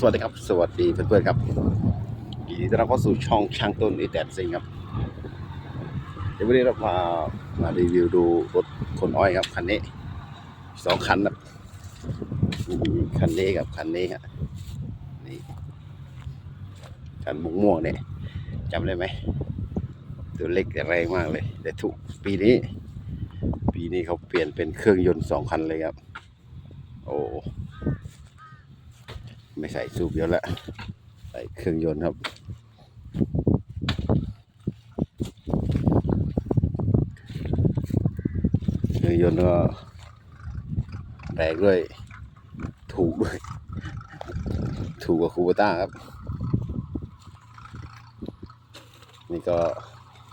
สวัสดีครับ สวัสดีเพื่อนๆครับยินดีต้อนรับเข้าสู่ช่องช่างต้นอีแตนซิงครับ เดี๋ยววันนี้เราพามารีวิวดูรถคนอ้อยครับคันนี้สองคันนะมีคันนี้กับคันนี้ครับนี่คันม่วงม่วงๆเนี่ยจำได้ไหมตัวเล็กแต่แรงมากเลย แต่ถูกปีนี้ ปีนี้เขาเปลี่ยนเป็นเครื่องยนต์สองคันเลยครับ โอ้ ไม่ใส่สูบเยอะละใส่เครื่องยนต์ครับ เครื่องยนต์ก็แรงด้วย ถูกด้วย ถูกกว่าคูบต้าครับ นี่ก็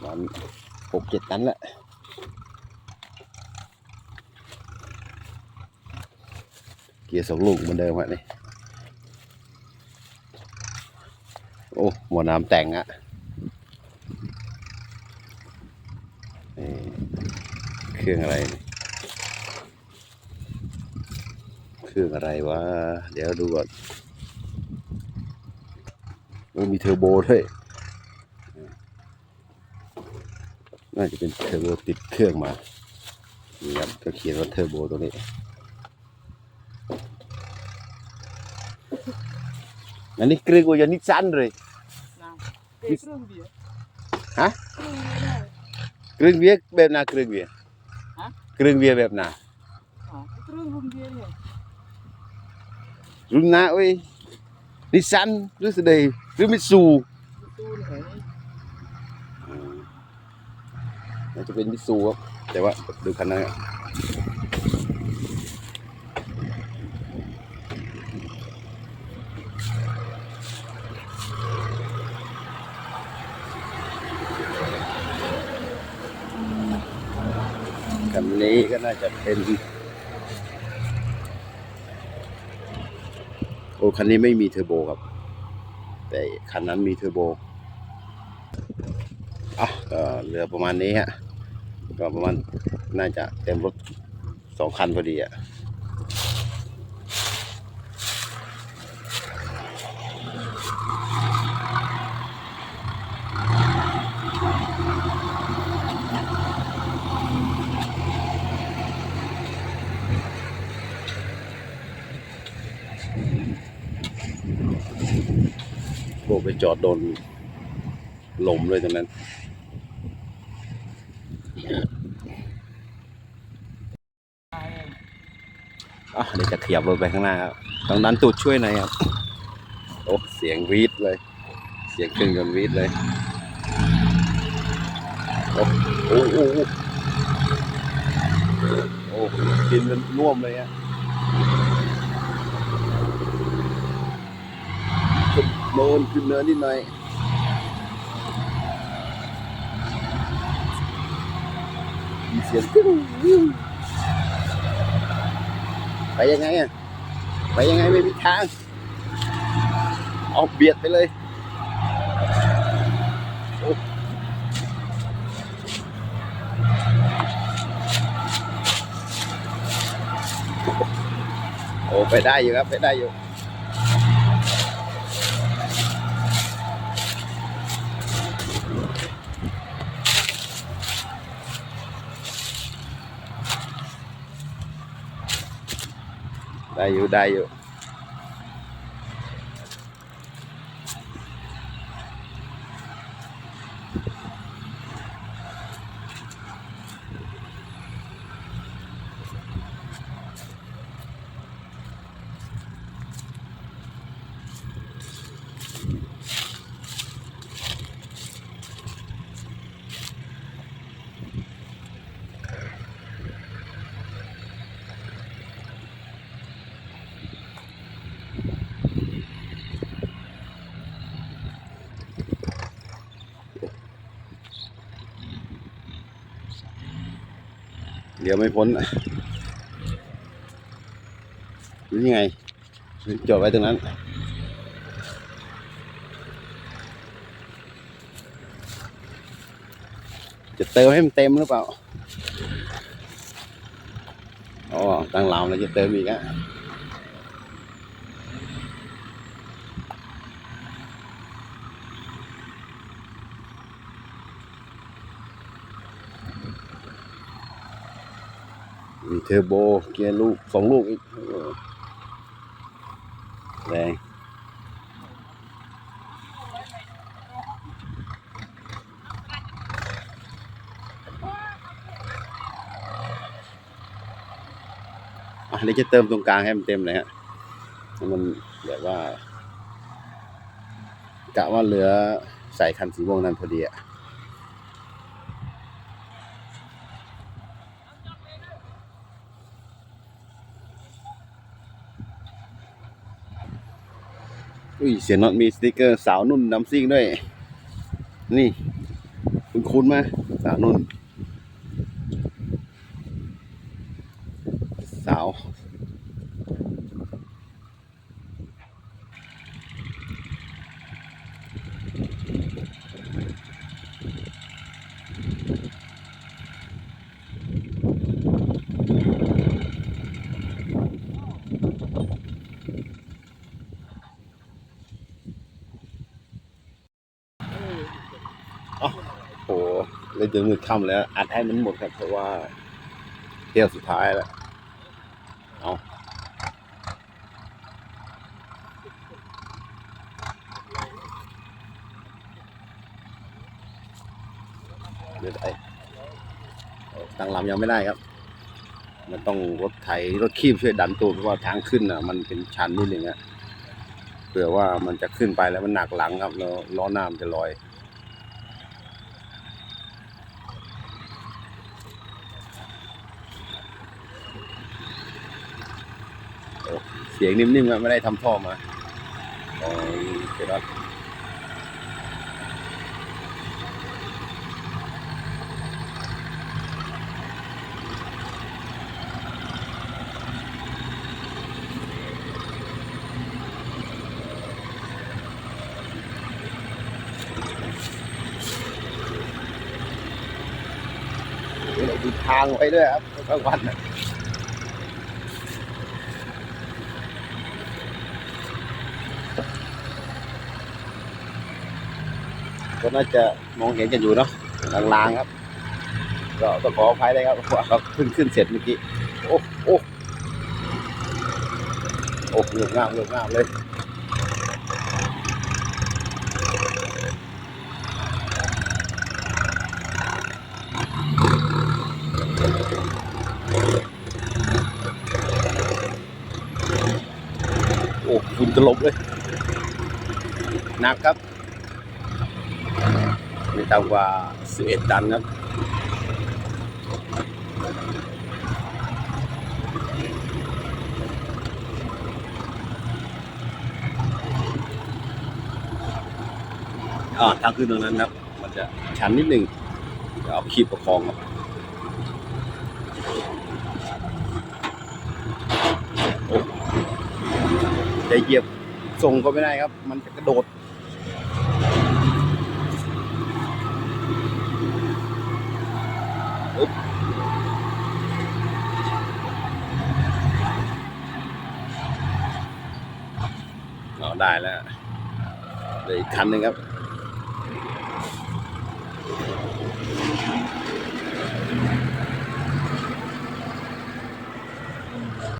มันหกเจ็ดตันแหละเกียร์สองลูกเหมือนเดิมฮะนี่ โอ้หมอน้ำแต่งอะนี่เครื่องอะไร เครื่องอะไรวะ เดี๋ยวดูก่อนโอ้มีเทอร์โบด้วย น่าจะเป็นเทอร์โบติดเครื่องมา นี่ครับก็เขียนว่าเทอร์โบตัวนี้อันนี้เครื่องว่านิสสันเลย Nou, kijk, terugbier. Hả? Terugbier, เครื่องเวียแบบนาเครื่องเวียฮะเครื่องเวียแบบนา Nou, terugbier, ja. รุ่นนาเว้ยนิสสันหรือสเดย์หรือมิตซู Betul, hè. น่าจะเป็นมิตซูครับแต่ว่าดูคันนั้นอ แบบนนี้ก็น่าจะเป็น โอ้คันนี้ไม่มีเทอร์โบครับ แต่คันนั้นมีเทอร์โบอะก็เหลือประมาณนี้ฮะก็ประมาณน่าจะเต็มรถสองคันพอดีอะ ไปจอดโดนลมเลยตรงนั้นอะเดี๋ยวจะขยับรถไปข้างหน้าครับต้องดันตูดช่วยหน่อยครับ โอ้เสียงวีดเลย เสียงเครื่องยนต์วีดเลย โอ้โอ้โอ้โอ้โอ้กินมันน่วมเลยอะ ขึ้นเนินขึ้นเนินนิดหน่อยมีเสียงตึ้งไปยังไงอะ ไปยังไงไม่มีทางเอาเบียดไปเลยโอ้โอ้ไปได้อยู่ครับ ไปได้อยู่ ไเดี๋ยวไม่พ้นหรือยังไงจอดไว้ตรงนั้นจะเติมให้มันเต็มหรือเปล่า อ๋อ ตั้งลาวแล้วจะเติมอีกอะ เทอร์โบ เกียร์ลูกสองลูกอีกโอ้โหแรงอะเดี๋ยวจะเติมตรงกลางให้มันเต็มเลยฮะให้มันแบบว่ากะว่าเหลือใส่คันสีม่วงนั้นพอดีอะ อุ้ยเสียน็อตมีสติกเกอร์สาวนุ่นน้ำซิ่งด้วย นี่ คุณคุ้นๆไหมสาวนุ่น สาว โอ้โห เลยจนมืดค่ำแล้ว อัดให้มันหมดครับ เพราะว่าเที่ยวสุดท้ายแล้ว เอาเดี๋ยวไอ้ตั้งลำยังไม่ได้ครับ มันต้องรถไถรถคีบช่วยดันตัวเพราะว่าทางขึ้นอะ มันเป็นชันนิดนึงอะเผื่อว่ามันจะขึ้นไปแล้วมันหนักหลังครับแล้วล้อหน้ามันจะลอย เสียงนิ่มๆไม่ได้ทำท่อมาอ๋อเสร็จแล้วเราดูทางไว้ด้วยครับกลางวัน ก็น่าจะมองเห็นกันอยู่เนาะลางๆครับ ก็ต้องขออภัยเลยครับว่าเขาเพิ่งขึ้นเสร็จเมื่อกี้โอ้โอ้โอ้เหลืองามเหลืองามเลยโอ้ฝุ่นตลบเลยหนักครับ ต่ำกว่า 11 ตันครับอ่าทางขึ้นตรงนั้นครับ มันจะชันนิดหนึ่งเดี๋ยวเอาขีดประคองครับโอ้จะเหยียบส่งก็ไม่ได้ครับ มันจะกระโดด ได้แล้วเลยอีกคันหนึ่งครับ